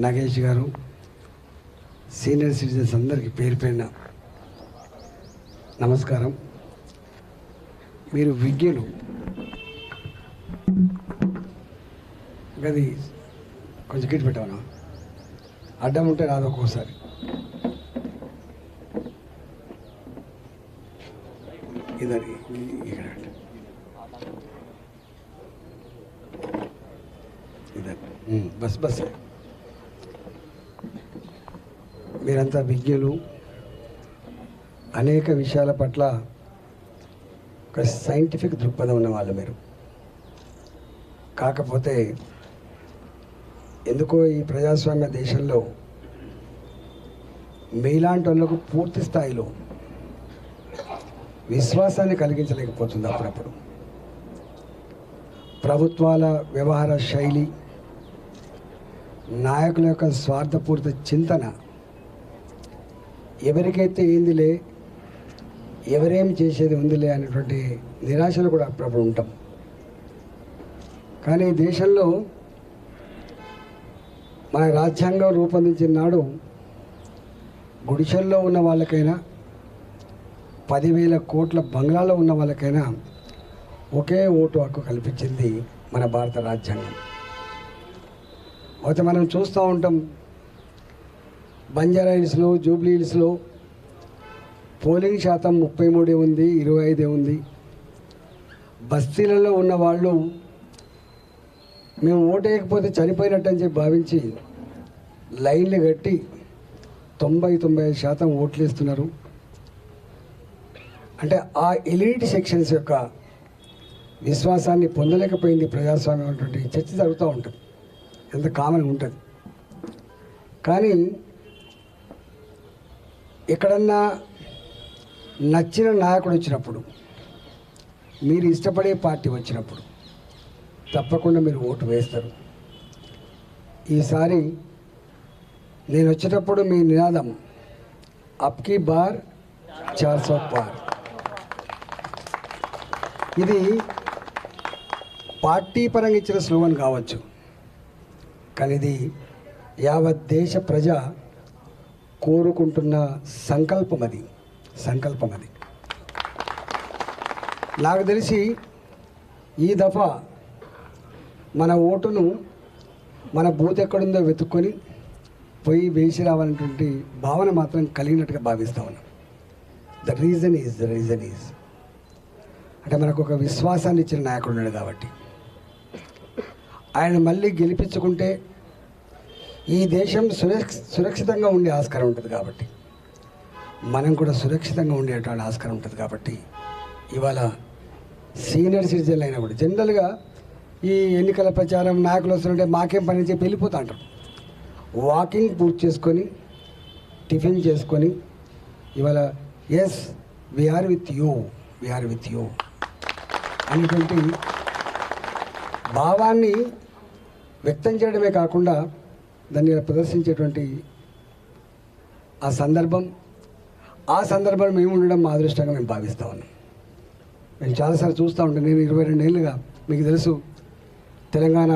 నాగేష్ గారు senior citizens అందరికీ పేరు పేరిన నమస్కారం. మీరు విజ్ఞులు. గది కొంచెం గిట్ పెట్టాను అడ్డం ఉంటే రాదు ఒక్కోసారి. ఇదని ఇక్కడ ఇదని బస్ బస్సే మీరంతా విజ్ఞులు. అనేక విషయాల పట్ల ఒక సైంటిఫిక్ దృక్పథం ఉన్న వాళ్ళు మీరు. కాకపోతే ఎందుకో ఈ ప్రజాస్వామ్య దేశంలో మీలాంటి వాళ్ళకు పూర్తి స్థాయిలో విశ్వాసాన్ని కలిగించలేకపోతుంది అప్పుడప్పుడు. ప్రభుత్వాల వ్యవహార శైలి నాయకుల యొక్క స్వార్థపూరిత చింతన ఎవరికైతే ఏందిలే ఎవరేం చేసేది ఉందిలే అనేటువంటి నిరాశలు కూడా అప్పుడప్పుడు ఉంటాం. కానీ దేశంలో మన రాజ్యాంగం రూపొందించిన నాడు గుడిసెల్లో ఉన్న వాళ్ళకైనా పదివేల కోట్ల బంగ్లాలో ఉన్న వాళ్ళకైనా ఒకే ఓటు హక్కు కల్పించింది మన భారత రాజ్యాంగం. అయితే మనం చూస్తూ ఉంటాం బంజారా హిల్స్లో జూబ్లీ హిల్స్లో పోలింగ్ శాతం ముప్పై మూడే ఉంది ఇరవై ఐదే ఉంది. బస్తీలలో ఉన్న వాళ్ళు మేము ఓటేయకపోతే చనిపోయినట్టు అని చెప్పి భావించి లైన్లు కట్టి తొంభై తొంభై ఐదు శాతం ఓట్లు ఇస్తున్నారు అంటే ఆ ఎలిట్ సెక్షన్స్ యొక్క విశ్వాసాన్ని పొందలేకపోయింది ప్రజాస్వామ్యం అటువంటి చర్చ జరుగుతూ ఉంటుంది. ఎంత కామన్ ఉంటుంది. కానీ ఎక్కడన్నా నచ్చిన నాయకుడు వచ్చినప్పుడు మీరు ఇష్టపడే పార్టీ వచ్చినప్పుడు తప్పకుండా మీరు ఓటు వేస్తారు. ఈసారి నేను వచ్చేటప్పుడు మీ నినాదం అప్కి బార్ చార్ సో పార్. ఇది పార్టీ పరంగా ఇచ్చిన స్లోగన్ కావచ్చు కానీ ఇది యావత్ దేశ ప్రజ కోరుకుంటున్న సంకల్పం అది సంకల్పం అది నాకు తెలిసి ఈ దఫా మన ఓటును మన బూత్ ఎక్కడుందో వెతుక్కొని పోయి వేసి రావాలనేటువంటి భావన మాత్రం కలిగినట్టుగా భావిస్తా ఉన్నాం. The reason is the reason is అంటే మనకు ఒక విశ్వాసాన్ని ఇచ్చిన నాయకుడు ఉన్నాడు కాబట్టి. ఆయన మళ్ళీ గెలిపించుకుంటే ఈ దేశం సురక్షితంగా ఉండే ఆస్కారం ఉంటుంది కాబట్టి. మనం కూడా సురక్షితంగా ఉండేటువంటి ఆస్కారం ఉంటుంది కాబట్టి ఇవాళ సీనియర్ సిటిజన్లు అయినా కూడా జనరల్గా ఈ ఎన్నికల ప్రచారం నాయకులు వస్తుంటే మాకేం పని చెప్పి వెళ్ళిపోతా అంటారు. వాకింగ్ పూర్తి చేసుకొని టిఫిన్ చేసుకొని ఇవాళ yes we are with you we are with you అనేటువంటి భావాన్ని వ్యక్తం చేయడమే కాకుండా దాన్ని ప్రదర్శించేటువంటి ఆ సందర్భం ఆ సందర్భం మేము ఉండడం మా అదృష్టంగా మేము భావిస్తూ ఉన్నాం. మేము చాలాసార్లు చూస్తూ ఉంటాం నేను ఇరవై రెండు ఏళ్ళుగా మీకు తెలుసు తెలంగాణ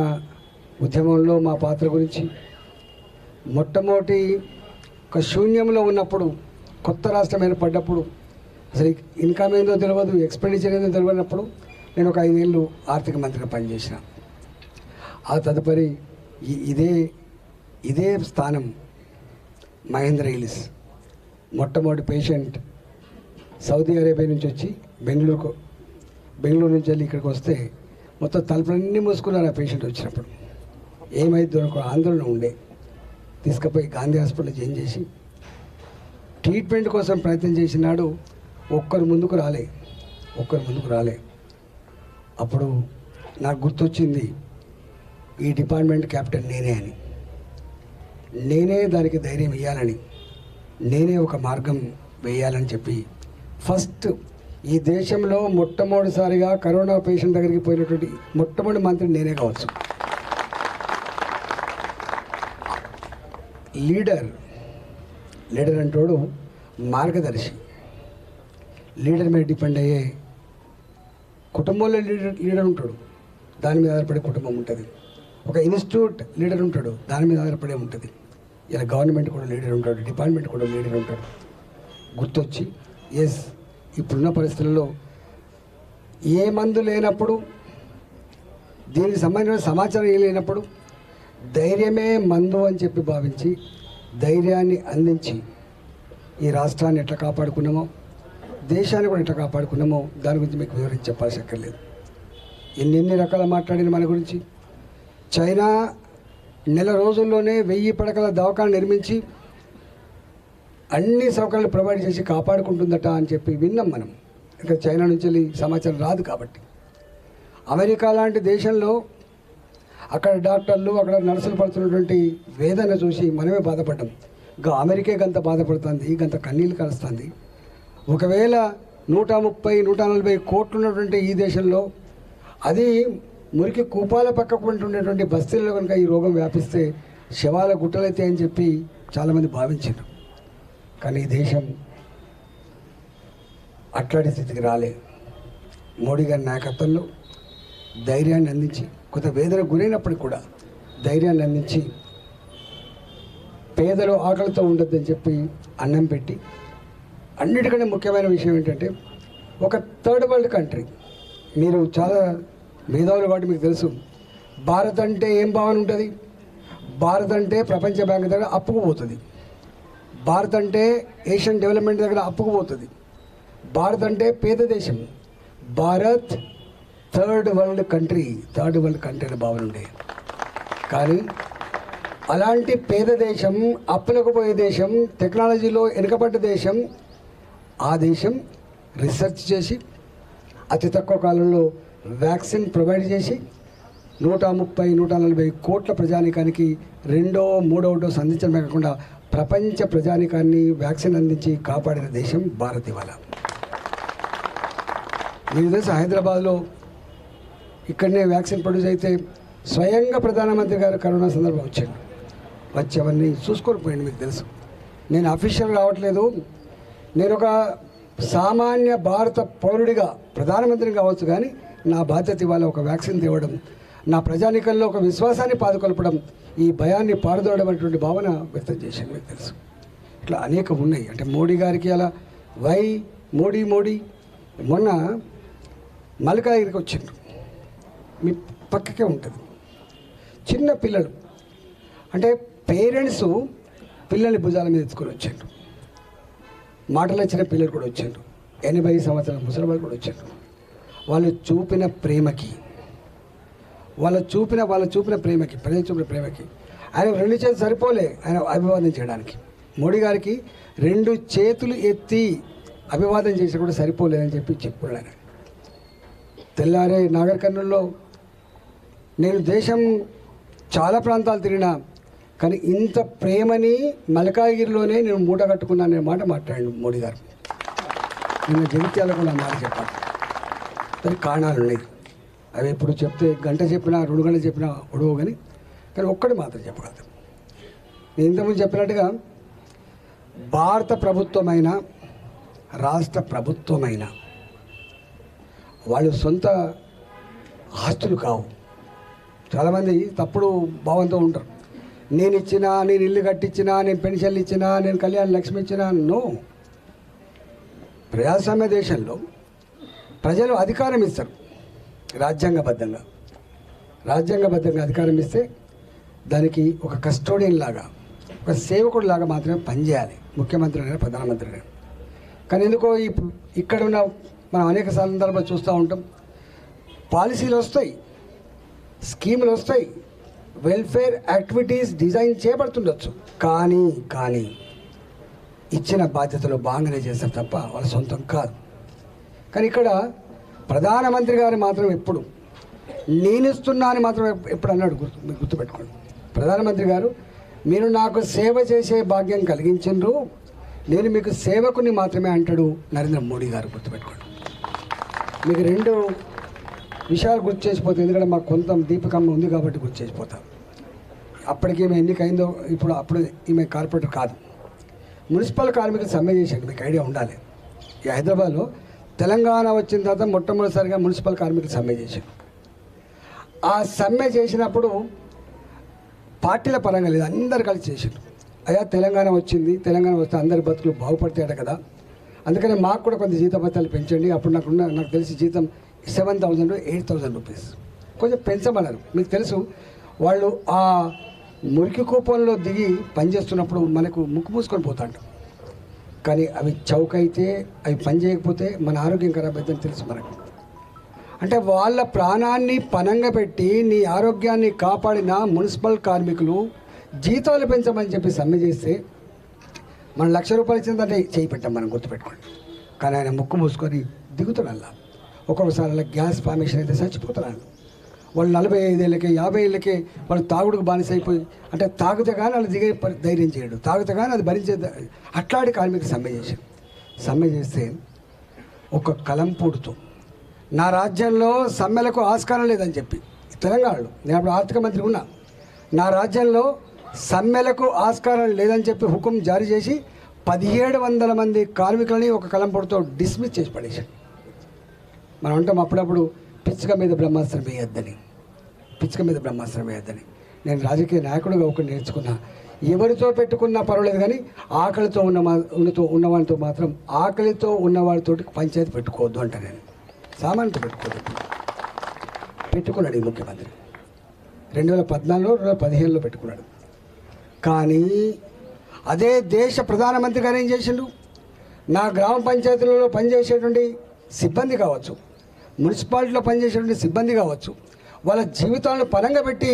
ఉద్యమంలో మా పాత్ర గురించి. మొట్టమొదటి ఒక శూన్యంలో ఉన్నప్పుడు కొత్త రాష్ట్రం ఏర్పడ్డప్పుడు అసలు ఇన్కమ్ ఏందో తెలియదు ఎక్స్పెండిచర్ ఏందో తెలియనప్పుడు నేను ఒక ఐదేళ్ళు ఆర్థిక మంత్రిగా పనిచేసిన. ఆ తదుపరి ఇదే ఇదే స్థానం మహేంద్ర హిల్స్ మొట్టమొదటి పేషెంట్ సౌదీ అరేబియా నుంచి వచ్చి బెంగళూరుకు బెంగళూరు నుంచి వెళ్ళి ఇక్కడికి వస్తే మొత్తం తలుపులన్నీ మూసుకున్నారు ఆ పేషెంట్ వచ్చినప్పుడు. ఏమైందో ఒక ఆందోళన ఉండే. తీసుకుపోయి గాంధీ హాస్పిటల్ చేంజ్ చేసి ట్రీట్మెంట్ కోసం ప్రయత్నం చేసినాడు ఒక్కరు ముందుకు రాలే. ఒక్కరు ముందుకు రాలే. అప్పుడు నాకు గుర్తొచ్చింది ఈ డిపార్ట్మెంట్ క్యాప్టెన్ నేనే అని. నేనే దానికి ధైర్యం ఇవ్వాలని నేనే ఒక మార్గం వేయాలని చెప్పి ఫస్ట్ ఈ దేశంలో మొట్టమొదటిసారిగా కరోనా పేషెంట్ దగ్గరికి పోయినటువంటి మొట్టమొదటి మంత్రి నేనే కావచ్చు. లీడర్ లీడర్ అంటోడు మార్గదర్శి. లీడర్ మీద డిపెండ్ అయ్యే కుటుంబంలో లీడర్ లీడర్ ఉంటాడు. దాని మీద ఆధారపడే కుటుంబం ఉంటుంది. ఒక ఇన్స్టిట్యూట్ లీడర్ ఉంటాడు. దాని మీద ఆధారపడే ఉంటుంది. ఇలా గవర్నమెంట్ కూడా లీడర్ ఉంటాడు డిపార్ట్మెంట్ కూడా లీడర్ ఉంటాడు. గుర్తొచ్చి ఎస్ ఇప్పుడున్న పరిస్థితుల్లో ఏ మందు లేనప్పుడు దీనికి సంబంధించిన సమాచారం ఏం లేనప్పుడు ధైర్యమే మందు అని చెప్పి భావించి ధైర్యాన్ని అందించి ఈ రాష్ట్రాన్ని ఎట్లా కాపాడుకున్నామో దేశాన్ని కూడా ఎట్లా కాపాడుకున్నామో దాని గురించి మీకు వివరించి చెప్పాల్సి అక్కర్లేదు. ఎన్నెన్ని రకాల మాట్లాడిన మన గురించి చైనా నెల రోజుల్లోనే వెయ్యి పడకల దవాఖాన నిర్మించి అన్ని సౌకర్యాలు ప్రొవైడ్ చేసి కాపాడుకుంటుందట అని చెప్పి విన్నాం మనం. ఇక్కడ చైనా నుంచి వెళ్ళి సమాచారం రాదు కాబట్టి. అమెరికా లాంటి దేశంలో అక్కడ డాక్టర్లు అక్కడ నర్సులు పడుతున్నటువంటి వేదన చూసి మనమే బాధపడ్డాం. ఇంకా అమెరికే గంత బాధపడుతుంది గంత కన్నీళ్ళు కలుస్తుంది. ఒకవేళ నూట ముప్పై నూట నలభై కోట్లు ఉన్నటువంటి ఈ దేశంలో అది మురికి కూపాల పక్కకు ఉంటున్నటువంటి బస్తీల్లో కనుక ఈ రోగం వ్యాపిస్తే శవాల గుట్టలైతే అని చెప్పి చాలామంది భావించారు. కానీ ఈ దేశం అట్లాంటి స్థితికి రాలేదు మోడీ గారి నాయకత్వంలో ధైర్యాన్ని అందించి కొంత వేదన గురైనప్పటికీ కూడా ధైర్యాన్ని అందించి పేదలు ఆకలితో ఉండొద్దని చెప్పి అన్నం పెట్టి అన్నిటికంటే ముఖ్యమైన విషయం ఏంటంటే ఒక థర్డ్ వరల్డ్ కంట్రీ. మీరు చాలా మేధావులు వాటి మీకు తెలుసు. భారత్ అంటే ఏం భావన ఉంటుంది? భారత్ అంటే ప్రపంచ బ్యాంక్ దగ్గర అప్పుకు పోతుంది. భారత్ అంటే ఏషియన్ డెవలప్మెంట్ దగ్గర అప్పుకు పోతుంది. భారత్ అంటే పేద దేశం. Bharat third world country. Third world country అనే భావన ఉండే. కానీ అలాంటి పేద దేశం అప్పులకు పోయే దేశం టెక్నాలజీలో వెనుకబడ్డ దేశం ఆ దేశం రీసెర్చ్ చేసి అతి తక్కువ కాలంలో వ్యాక్సిన్ ప్రొవైడ్ చేసి నూట ముప్పై నూట నలభై కోట్ల ప్రజానికానికి రెండో మూడో డోస్ అందించడమే కాకుండా ప్రపంచ ప్రజానికాన్ని వ్యాక్సిన్ అందించి కాపాడిన దేశం భారత్ ఇవాళ. మీకు తెలుసు హైదరాబాద్లో ఇక్కడనే వ్యాక్సిన్ ప్రొడ్యూస్ అయితే స్వయంగా ప్రధానమంత్రి గారు కరోనా సందర్భం వచ్చాడు వచ్చి అవన్నీ చూసుకొని పోయింది మీకు తెలుసు. నేను అఫీషియల్ రావట్లేదు నేను ఒక సామాన్య భారత పౌరుడిగా ప్రధానమంత్రిని కావచ్చు కానీ నా బాధ్యత ఇవాళ ఒక వ్యాక్సిన్ తేవడం నా ప్రజానికంలో ఒక విశ్వాసాన్ని పాదుకొల్పడం ఈ భయాన్ని పారదోడడం అనేటువంటి భావన వ్యక్తం చేశాను మీకు తెలుసు. ఇట్లా అనేకం ఉన్నాయి. అంటే మోడీ గారికి అలా వై మోడీ మోడీ? మొన్న మల్కాగిరికి వచ్చిండ్రు. మీ పక్కకే ఉంటుంది. చిన్న పిల్లలు. అంటే పేరెంట్స్ పిల్లల్ని భుజాల మీద ఎత్తుకొని వచ్చారు మాటలు వచ్చిన పిల్లలు కూడా వచ్చారు ఎనభై సంవత్సరాల ముసలి వాళ్ళు కూడా వచ్చారు వాళ్ళు చూపిన ప్రేమకి. వాళ్ళు చూపిన వాళ్ళు చూపిన ప్రేమకి ప్రజలు చూపిన ప్రేమకి. ఆయన రెండు చేతులు సరిపోలే ఆయన అభివాదం చేయడానికి. మోడీ గారికి రెండు చేతులు ఎత్తి అభివాదం చేసి కూడా సరిపోలేదని చెప్పి చెప్పాడు ఆయన. తెల్లారే నాగర్ కర్నూల్లో నేను దేశం చాలా ప్రాంతాలు తిరిగినా కానీ ఇంత ప్రేమని మలకాగిరిలోనే నేను మూట కట్టుకున్నాను అనే మాట మాట్లాడాను మోడీ గారు. నిన్న జగిత్యాలకు నా మాట చెప్పాను దానికి కారణాలు ఉన్నాయి. అవి ఇప్పుడు చెప్తే గంట చెప్పినా రెండు గంటలు చెప్పినా ఒడవు కానీ కానీ ఒక్కటి మాత్రం చెప్పగలుగుతాం. నేను ఇంతకుముందు చెప్పినట్టుగా భారత ప్రభుత్వమైన రాష్ట్ర ప్రభుత్వమైన వాళ్ళు సొంత ఆస్తులు కావు. చాలామంది తప్పుడు భావంతో ఉంటారు. నేను ఇచ్చినా నేను ఇల్లు కట్టించినా నేను పెన్షన్లు ఇచ్చినా నేను కళ్యాణ లక్ష్మి ఇచ్చినా నో. ప్రజాస్వామ్య దేశంలో ప్రజలు అధికారం ఇస్తారు. రాజ్యాంగబద్ధంగా. రాజ్యాంగబద్ధంగా అధికారం ఇస్తే దానికి ఒక కస్టోడియన్ లాగా ఒక సేవకుడు లాగా మాత్రమే పనిచేయాలి. ముఖ్యమంత్రి అయినా ప్రధానమంత్రి అయినా కానీ ఎందుకో ఈ ఇక్కడ ఉన్న మనం అనేక సందర్భాలు చూస్తూ ఉంటాం. పాలసీలు వస్తాయి. స్కీములు వస్తాయి. వెల్ఫేర్ యాక్టివిటీస్ డిజైన్ చేయబడుతుండొచ్చు కానీ కానీ ఇచ్చిన బాధ్యతలు బాగానే చేస్తారు తప్ప వాళ్ళ సొంతం కాదు. కానీ ఇక్కడ ప్రధానమంత్రి గారు మాత్రం ఎప్పుడు నేను అని మాత్రం ఎప్పుడు అన్నాడు గుర్తు మీరు గుర్తుపెట్టుకోండి. ప్రధానమంత్రి గారు మీరు నాకు సేవ చేసే భాగ్యం కలిగించరు నేను మీకు సేవకుని మాత్రమే అంటాడు నరేంద్ర మోడీ గారు గుర్తుపెట్టుకోండి. మీకు రెండు విషయాలు గుర్తు చేసిపోతాయి ఎందుకంటే మాకు కొంత దీపకమ్మ ఉంది కాబట్టి గుర్తు చేసిపోతాం. అప్పటికి ఈమె ఎన్నికైందో ఇప్పుడు అప్పుడు ఈమె కార్పొరేటర్ కాదు. మున్సిపల్ కార్మికులు సమ్మె చేశాడు మీకు ఐడియా ఉండాలి. ఈ హైదరాబాద్లో తెలంగాణ వచ్చిన తర్వాత మొట్టమొదటిసారిగా మున్సిపల్ కార్మికులు సమ్మె చేశారు. ఆ సమ్మె చేసినప్పుడు పార్టీల పరంగా లేదు అందరు కలిసి చేశారు. అయ్యా తెలంగాణ వచ్చింది తెలంగాణ వస్తే అందరి బతుకులు బాగుపడతాయట కదా. అందుకని మాకు కూడా కొంత జీత భత్యాలు పెంచండి. అప్పుడు నాకున్న నాకు తెలిసి జీతం seven thousand eight thousand rupees. కొంచెం పెంచమన్నారు. మీకు తెలుసు వాళ్ళు ఆ మురికి కూపంలో దిగి పనిచేస్తున్నప్పుడు మనకు ముక్కు మూసుకొని పోతాంటాం కానీ అవి చౌకైతే అవి పని చేయకపోతే మన ఆరోగ్యం ఖరాబ్ అవుతుందని తెలుసు మనకు. అంటే వాళ్ళ ప్రాణాన్ని పనంగా పెట్టి నీ ఆరోగ్యాన్ని కాపాడిన మున్సిపల్ కార్మికులు జీతాలు పెంచమని చెప్పి సమ్మె చేస్తే మన లక్ష రూపాయలు ఇచ్చిందంటే చేయి పెట్టాం మనం గుర్తుపెట్టుకోండి. కానీ ఆయన ముక్కు మూసుకొని దిగుతున్నాడు ఒక్కొక్కసారి గ్యాస్ ఫార్మేషన్ అయితే చచ్చిపోతున్నాను వాళ్ళు నలభై ఐదేళ్ళకి యాభై ఏళ్ళకి వాళ్ళు తాగుడుకు బానిస అయిపోయి అంటే తాగుతే కానీ వాళ్ళు దిగే ధైర్యం చేయడు. తాగుతే కానీ అది భరించే అట్లాడి అట్లాంటి కార్మికులు సమ్మె చేశాం సమ్మె చేస్తే ఒక కలంపూడుతో నా రాజ్యంలో సమ్మెలకు ఆస్కారం లేదని చెప్పి తెలంగాణలో నేను అప్పుడు ఆర్థిక మంత్రి ఉన్నా నా రాజ్యంలో సమ్మెలకు ఆస్కారం లేదని చెప్పి హుకుం జారీ చేసి పదిహేడు వందల మంది కార్మికులని ఒక కలంపొడితో డిస్మిస్ చేసి పడేశాడు. మనం అంటాం అప్పుడప్పుడు పిచ్చుక మీద బ్రహ్మాస్త్రం వేయొద్దని. పిచ్చుక మీద బ్రహ్మాస్త్రం వేయద్దని నేను రాజకీయ నాయకుడిగా ఒకటి నేర్చుకున్నా. ఎవరితో పెట్టుకున్నా పర్వాలేదు కానీ ఆకలితో ఉన్న ఉన్నతో ఉన్నవాడితో మాత్రం ఆకలితో ఉన్నవాడితో పంచాయతీ పెట్టుకోవద్దు అంట నేను. సామాన్యత పెట్టుకోవద్దు. పెట్టుకున్నాడు ఈ ముఖ్యమంత్రి. రెండు వేల పద్నాలుగులో రెండు వేల పదిహేనులో పెట్టుకున్నాడు. కానీ అదే దేశ ప్రధానమంత్రి గారు ఏం చేసిండు? నా గ్రామ పంచాయతీలలో పనిచేసేటువంటి సిబ్బంది కావచ్చు మున్సిపాలిటీలో పనిచేసేటువంటి సిబ్బంది కావచ్చు వాళ్ళ జీవితాలను పరంగా పెట్టి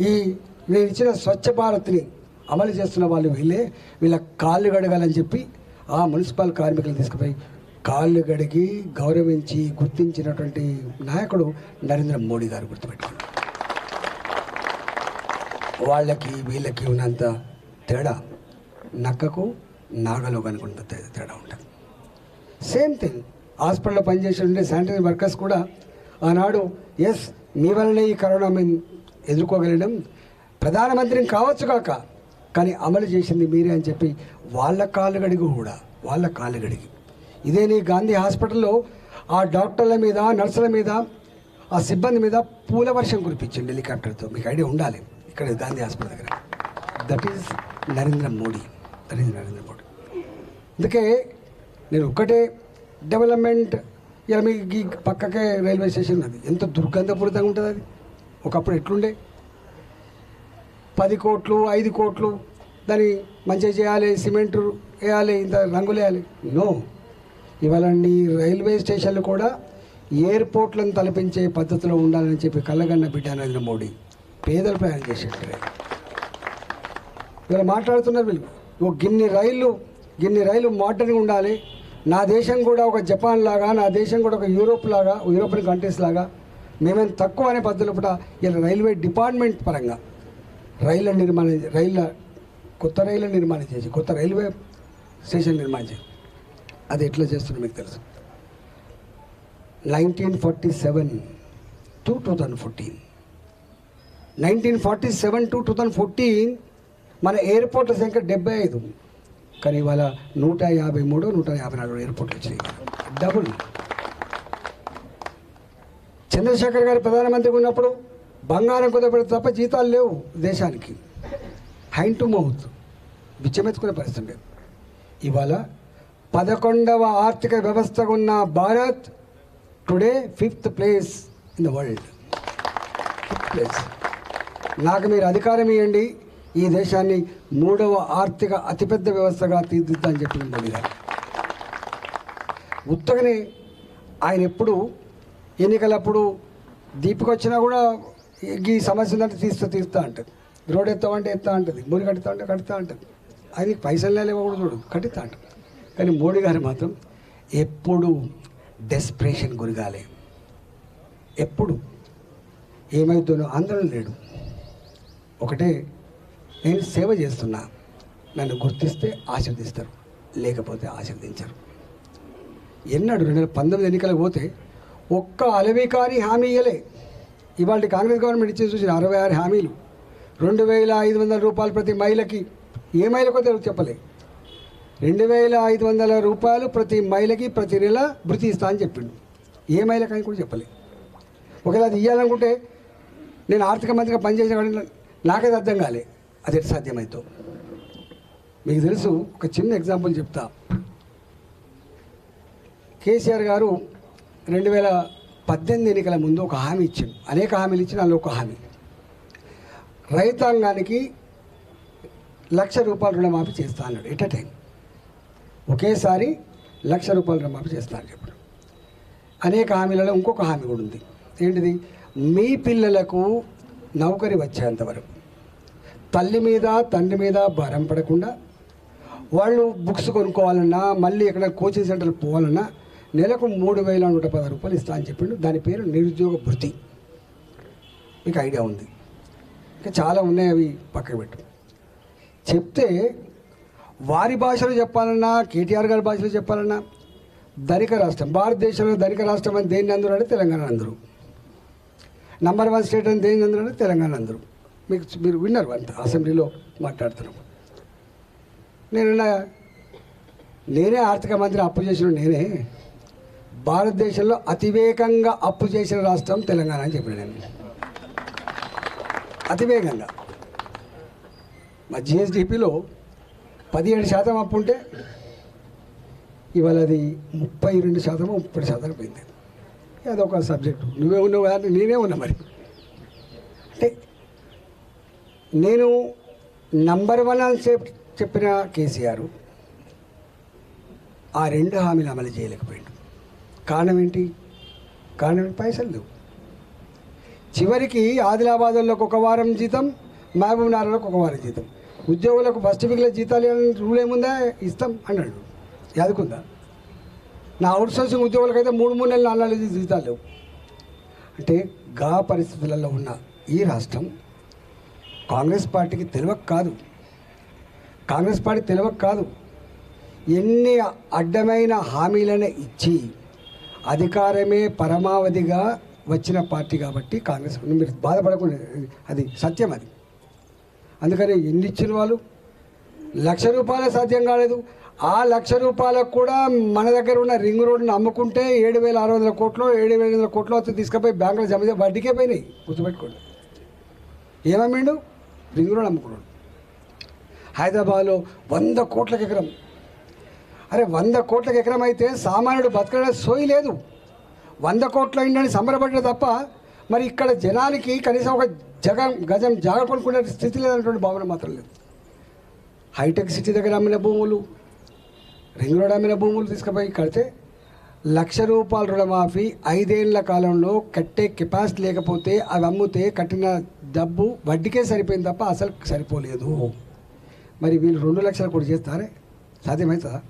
ఈ నేను ఇచ్చిన స్వచ్ఛ భారత్ని అమలు చేస్తున్న వాళ్ళు వీళ్ళే. వీళ్ళ కాళ్ళు గడగాలని చెప్పి ఆ మున్సిపల్ కార్మికులు తీసుకుపోయి కాళ్ళు గడిగి గౌరవించి గుర్తించినటువంటి నాయకుడు నరేంద్ర మోడీ గారు గుర్తుపెట్టుకున్నారు వాళ్ళకి వీళ్ళకి ఉన్నంత తేడా నక్కకు నాగలో కనుకున్నంత తేడా ఉంటుంది. సేమ్ థింగ్ హాస్పిటల్లో పనిచేసే శానిటరీ వర్కర్స్ కూడా ఆనాడు ఎస్ మీ వల్లనే ఈ కరోనా మేము ఎదుర్కోగలడం ప్రధానమంత్రిని కావచ్చు కాక కానీ అమలు చేసింది మీరే అని చెప్పి వాళ్ళ కాళ్ళు గడిగి కూడా వాళ్ళ కాళ్ళు గడిగి ఇదే నీ గాంధీ హాస్పిటల్లో ఆ డాక్టర్ల మీద నర్సుల మీద ఆ సిబ్బంది మీద పూల వర్షం కురిపించింది హెలికాప్టర్తో. మీకు ఐడియా ఉండాలి ఇక్కడ గాంధీ హాస్పిటల్ దగ్గర. That is Narendra Modi. That is Narendra Modi. అందుకే నేను ఒక్కటే డెవలప్మెంట్ ఇలా మీకు ఈ పక్కకే రైల్వే స్టేషన్ అది. ఎంత దుర్గంధపూరితంగా ఉంటుంది అది? ఒకప్పుడు ఎట్లుండే? పది కోట్లు ఐదు కోట్లు దాన్ని మంచిగా చేయాలి సిమెంట్ వేయాలి ఇంత రంగులు వేయాలి. నో. ఇవాళ రైల్వే స్టేషన్లు కూడా ఎయిర్పోర్ట్లను తలపించే పద్ధతిలో ఉండాలని చెప్పి కళ్ళగన్న బిడ్డ నరేంద్ర మోడీ పేదలు ప్రయాణం చేసేట ఇవాళ మాట్లాడుతున్నారు వీళ్ళు. ఓ గిన్ని రైళ్ళు గిన్ని రైలు మోడర్న్గా ఉండాలి. నా దేశం కూడా ఒక జపాన్ లాగా నా దేశం కూడా ఒక యూరోప్ లాగా యూరోపియన్ కంట్రీస్ లాగా మేమేం తక్కువ అనే పద్ధతులు కూడా ఇలా రైల్వే డిపార్ట్మెంట్ పరంగా రైళ్ళ నిర్మాణం రైళ్ళ కొత్త రైళ్ళ నిర్మాణం చేసి కొత్త రైల్వే స్టేషన్ నిర్మాణం చేసి. అది ఎట్లా చేస్తున్నా మీకు తెలుసు. Nineteen forty seven to two thousand fourteen. Nineteen forty seven to two thousand fourteen మన ఎయిర్పోర్ట్ల సంఖ్య డెబ్బై ఐదు. కానీ ఇవాళ నూట యాభై మూడు నూట యాభై నాలుగు ఎయిర్పోర్ట్లు వచ్చినాయి డబుల్ చంద్రశేఖర్ గారు ప్రధానమంత్రిగా ఉన్నప్పుడు బంగారం కుదరబడి తప్ప జీతాలు లేవు దేశానికి. హైన్ టు మౌత్ బిచ్చమెత్తుకునే పరిస్థితి లేదు. ఇవాళ పదకొండవ ఆర్థిక వ్యవస్థగా ఉన్న Bharat today fifth place in the world fifth place నాకు మీరు అధికారం ఇవ్వండి ఈ దేశాన్ని మూడవ ఆర్థిక అతిపెద్ద వ్యవస్థగా తీర్చిద్దామని చెప్పిన మోడీ గారు ఉత్తగనే ఆయన ఎప్పుడు ఎన్నికలప్పుడు దీపిక వచ్చినా కూడా ఈ సమస్య ఉందంటే తీస్తా తీస్తా అంటుంది. రోడ్ ఎత్తామంటే ఎత్తా అంటది. మూడు కడతా అంటే కడతా అంటది. అది పైసలు లేవో చూడు కట్టిస్తా అంటుంది కానీ మోడీ గారు మాత్రం ఎప్పుడు డెస్ప్రేషన్ గురిగాలే. ఎప్పుడు ఏమవుతుందో ఆందోళన లేడు. ఒకటే నేను సేవ చేస్తున్నా. నన్ను గుర్తిస్తే ఆశీర్దిస్తారు లేకపోతే ఆశీర్దించరు ఎన్నడు రెండు వేల పంతొమ్మిది ఎన్నికలకు పోతే ఒక్క అలవి కానీ హామీ ఇయ్యలే. ఇవాళ కాంగ్రెస్ గవర్నమెంట్ ఇచ్చి చూసిన అరవై ఆరు హామీలు. రెండు వేల ఐదు వందల రూపాయలు ప్రతి మహిళకి. ఏ మహిళకో తెలుగు చెప్పలే. రెండు వేల ఐదు వందల రూపాయలు ప్రతి మహిళకి ప్రతి నెల భృతి ఇస్తా అని చెప్పిండు. ఏ మహిళకని కూడా చెప్పలే. ఒకవేళ అది ఇవ్వాలనుకుంటే నేను ఆర్థిక మంత్రిగా పనిచేసిన నాకైతే అర్థం కాలే. అది ఎట్లా మీకు తెలుసు ఒక చిన్న ఎగ్జాంపుల్ చెప్తా. కేసీఆర్ గారు రెండు వేల పద్దెనిమిది ఎన్నికల ముందు ఒక హామీ ఇచ్చాడు. అనేక హామీలు ఇచ్చిన అందులో ఒక హామీ. రైతాంగానికి లక్ష రూపాయల రుణమాఫీ చేస్తా అన్నాడు. At a time? ఒకేసారి లక్ష రూపాయల రుణమాఫీ చేస్తా అని చెప్పాడు. అనేక హామీలలో ఇంకొక హామీ కూడా ఉంది. ఏంటిది? మీ పిల్లలకు నౌకరి వచ్చేంత వరకు. తల్లి మీద తండ్రి మీద భారం పడకుండా వాళ్ళు బుక్స్ కొనుక్కోవాలన్నా మళ్ళీ ఎక్కడ కోచింగ్ సెంటర్ పోవాలన్నా నెలకు మూడు వేల నూట పది రూపాయలు ఇస్తా అని చెప్పిండు. దాని పేరు నిరుద్యోగ భృతి మీకు ఐడియా ఉంది. ఇంకా చాలా ఉన్నాయి అవి పక్కకు పెట్టు. చెప్తే వారి భాషలో చెప్పాలన్నా కేటీఆర్ గారి భాషలో చెప్పాలన్నా ధనిక రాష్ట్రం భారతదేశంలో ధనిక రాష్ట్రం అని దేన్ని అందరూ అంటే తెలంగాణ అందరూ. నంబర్ వన్ స్టేట్ అని దేని అందరూ అంటే తెలంగాణ అందరూ. మీకు మీరు విన్నారు అంత అసెంబ్లీలో మాట్లాడుతున్నాం. నేను నేనే ఆర్థిక మంత్రి అప్పు చేసిన నేనే భారతదేశంలో అతివేగంగా అప్పు చేసిన రాష్ట్రం తెలంగాణ అని చెప్పిన నేను. అతివేగంగా. మా జిఎస్డిపిలో పదిహేడు శాతం అప్పు ఉంటే ఇవాళ అది ముప్పై రెండు శాతం ముప్పై శాతం పోయింది. అదొక సబ్జెక్టు. నువ్వే ఉన్నావు నేనే ఉన్నా మరి అంటే నేను నంబర్ వన్ అని చెప్ చెప్పిన కేసీఆర్ ఆ రెండు హామీలు అమలు చేయలేకపోయాడు. కారణం ఏంటి? కారణం పైసలు లేవు. చివరికి ఆదిలాబాద్లోకి ఒక వారం జీతం మహబూబ్ నగర్లోకి ఒక వారం జీతం. ఉద్యోగులకు ఫస్ట్ వీక్లో జీతాలు రూల్ ఏముందా? ఇస్తాం అన్నాడు. యాదుకుందా? నా అవుట్ సోర్సింగ్ ఉద్యోగులకైతే మూడు మూడు నెలలు నాలుగు నెలలు జీతాలు లేవు. అంటే గా పరిస్థితులలో ఉన్న ఈ రాష్ట్రం కాంగ్రెస్ పార్టీకి తెలియక కాదు. కాంగ్రెస్ పార్టీ తెలియక కాదు. ఎన్ని అడ్డమైన హామీలను ఇచ్చి అధికారమే పరమావధిగా వచ్చిన పార్టీ కాబట్టి కాంగ్రెస్ మీరు బాధపడకుండా అది సత్యం అది. అందుకని ఎన్ని ఇచ్చిన వాళ్ళు? లక్ష రూపాయలు సాధ్యం కాలేదు. ఆ లక్ష రూపాయలకు కూడా మన దగ్గర ఉన్న రింగ్ రోడ్ని అమ్ముకుంటే ఏడు వేల ఆరు వందల కోట్లు ఏడు వేల వందల కోట్లు వస్తే తీసుకుపోయి బ్యాంకులో జమ వడ్డీకే పోయినాయి. గుర్తుపెట్టుకోండి. ఏమమ్మిండు? రింగ్ రోడ్ అమ్ముకున్నాడు హైదరాబాద్లో వంద కోట్లకు ఎకరం. అరే వంద కోట్లకు ఎకరం అయితే సామాన్యుడు బతకడం సోయి లేదు. వంద కోట్ల అయిందని సంబరపడ్డ తప్ప మరి ఇక్కడ జనానికి కనీసం ఒక జగం గజం జాగ కొనుక్కునే స్థితి లేదన్నటువంటి భావన మాత్రం లేదు. హైటెక్ సిటీ దగ్గర అమ్మిన భూములు రింగ్ రోడ్ అమ్మిన భూములు తీసుకుపోయి కడితే లక్ష రూపాయల రుణమాఫీ ఐదేళ్ళ కాలంలో కట్టే కెపాసిటీ లేకపోతే అవి అమ్మితే కట్టిన డబ్బు వడ్డీకే సరిపోయింది తప్ప అసలు సరిపోలేదు. మరి వీళ్ళు రెండు లక్షలు కూడా చేస్తారే? సాధ్యమవుతుందా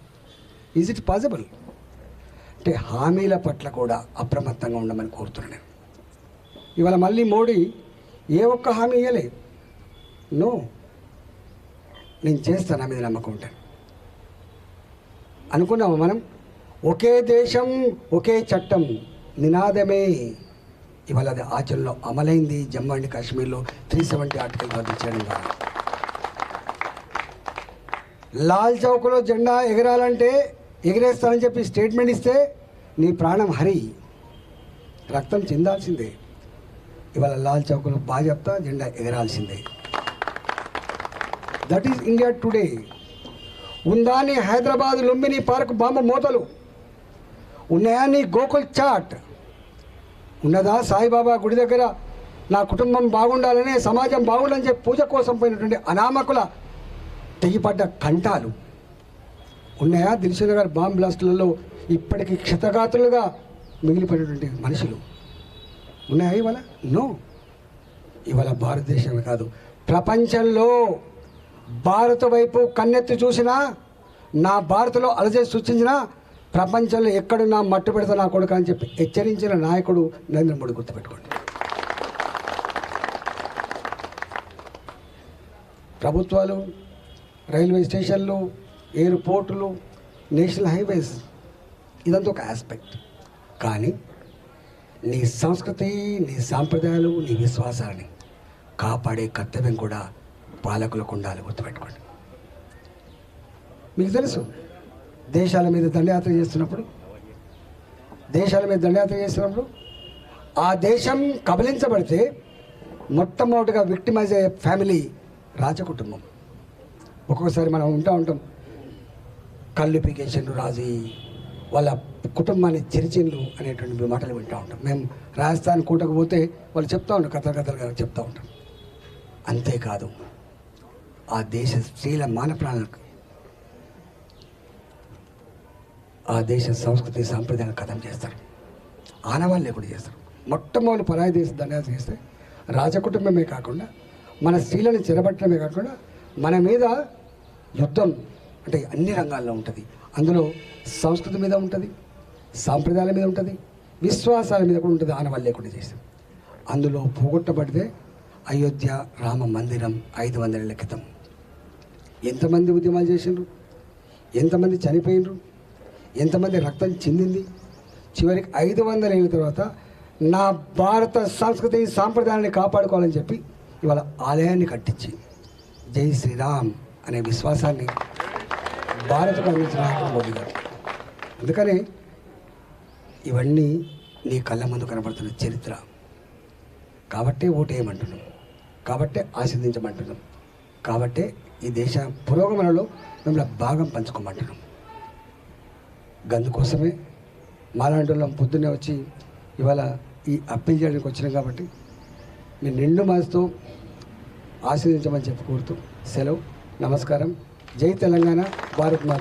ఈజ్ ఇట్ పాసిబుల్ అంటే హామీల పట్ల కూడా అప్రమత్తంగా ఉండమని కోరుతున్నాను నేను. ఇవాళ మళ్ళీ మోడీ ఏ ఒక్క హామీ ఇవ్వలే నో. నేను చేస్తాను మీద నమ్మకం ఉంటాను అనుకున్నాము మనం? ఒకే దేశం ఒకే చట్టం నినాదమే. ఇవాళ అది ఆచరణలో అమలైంది. జమ్మూ అండ్ కాశ్మీర్లో త్రీ సెవెంటీ ఆర్టికల్ రద్దు చేయడం ద్వారా. లాల్ చౌక్లో జెండా ఎగరాలంటే ఎగిరేస్తానని చెప్పి స్టేట్మెంట్ ఇస్తే నీ ప్రాణం హరి. రక్తం చెందాల్సిందే. ఇవాళ లాల్ చౌక్లో భాజప్తా జెండా ఎగరాల్సిందే. దట్ ఈస్ ఇండియా టుడే ఉందాని హైదరాబాద్ లుంబిని పార్క్ బాంబు మూతలు. ఉన్నాయా నీ గోకుల్ చాట్? ఉన్నదా? సాయిబాబా గుడి దగ్గర నా కుటుంబం బాగుండాలని సమాజం బాగుండాలని చెప్పి పూజ కోసం పోయినటువంటి అనామకుల తెగిపడ్డ కంఠాలు ఉన్నాయా? దిల్సుల గారి బాంబ్ బ్లాస్టులలో ఇప్పటికీ క్షతగాతులుగా మిగిలిపోయినటువంటి మనుషులు ఉన్నాయా ఇవాళ? నో. ఇవాళ భారతదేశమే కాదు. ప్రపంచంలో భారత వైపు కన్నెత్తి చూసినా నా భారత్లో అలజడి సృష్టించినా ప్రపంచంలో ఎక్కడున్నా మట్టు పెడతా నా కొడుకు అని చెప్పి హెచ్చరించిన నాయకుడు నరేంద్ర మోడీ గుర్తుపెట్టుకోండి. ప్రభుత్వాలు రైల్వే స్టేషన్లు ఎయిర్పోర్టులు నేషనల్ హైవేస్ ఇదంతా ఒక ఆస్పెక్ట్. కానీ నీ సంస్కృతి నీ సాంప్రదాయాలు నీ విశ్వాసాన్ని కాపాడే కర్తవ్యం కూడా పాలకులకు ఉండాలి గుర్తుపెట్టుకోండి. మీకు తెలుసు దేశాల మీద దండయాత్ర చేస్తున్నప్పుడు దేశాల మీద దండయాత్ర చేస్తున్నప్పుడు ఆ దేశం కబలించబడితే మొట్టమొదటిగా విక్టిమైజ్ అయ్యే ఫ్యామిలీ రాజకుటుంబం. ఒక్కొక్కసారి మనం ఉంటా ఉంటాం కళ్ళు పీకేసిండ్రు రాజు వాళ్ళ కుటుంబాన్ని చెరిచిండ్రు అనేటువంటి మాటలు వింటూ ఉంటాం. మేము రాజస్థాన్ కూటకు పోతే వాళ్ళు చెప్తా ఉంటాం కథలు కథలుగా చెప్తూ ఉంటాం. అంతేకాదు ఆ దేశ స్త్రీల మాన ప్రాణాలకు ఆ దేశ సంస్కృతి సాంప్రదాయాలను కథం చేస్తారు. ఆనవాళ్ళు లేకుండా చేస్తారు. మొట్టమొదటి పరాయి దేశ దండాలు చేస్తే రాజకుటుంబమే కాకుండా మన స్త్రీలను చెరబట్టడమే కాకుండా మన మీద యుద్ధం అంటే అన్ని రంగాల్లో ఉంటుంది. అందులో సంస్కృతి మీద ఉంటుంది సాంప్రదాయాల మీద ఉంటుంది విశ్వాసాల మీద కూడా ఉంటుంది ఆనవాళ్ళు లేకుండా చేస్తాం అందులో పోగొట్టబడితే అయోధ్య రామ మందిరం ఐదు వందల క్రితం. ఎంతమంది ఉద్యమాలు చేసిండ్రు? ఎంతమంది చనిపోయినరు ఎంతమంది రక్తం చెందింది? చివరికి ఐదు వందలు అయిన తర్వాత నా భారత సంస్కృతి సాంప్రదాయాన్ని కాపాడుకోవాలని చెప్పి ఇవాళ ఆలయాన్ని కట్టించి జై శ్రీరామ్ అనే విశ్వాసాన్ని భారత్కు అందించిన మోదీ గారు. అందుకని ఇవన్నీ నీ కళ్ళ ముందు కనబడుతున్న చరిత్ర. కాబట్టే ఓటేయమంటున్నాం. కాబట్టే ఆశీర్దించమంటున్నాం కాబట్టే ఈ దేశ పురోగమనలో మిమ్మల్ని భాగం పంచుకోమంటున్నాం. గందుకోసమే మాలాంటి వాళ్ళం పొద్దున్నే వచ్చి ఇవాళ ఈ అప్పీల్ చేయడానికి వచ్చినాం కాబట్టి మీ నిండు మనసుతో ఆశీర్వదించమని చెప్పి కోరుతూ సెలవు నమస్కారం. జై తెలంగాణ భారత్ మాత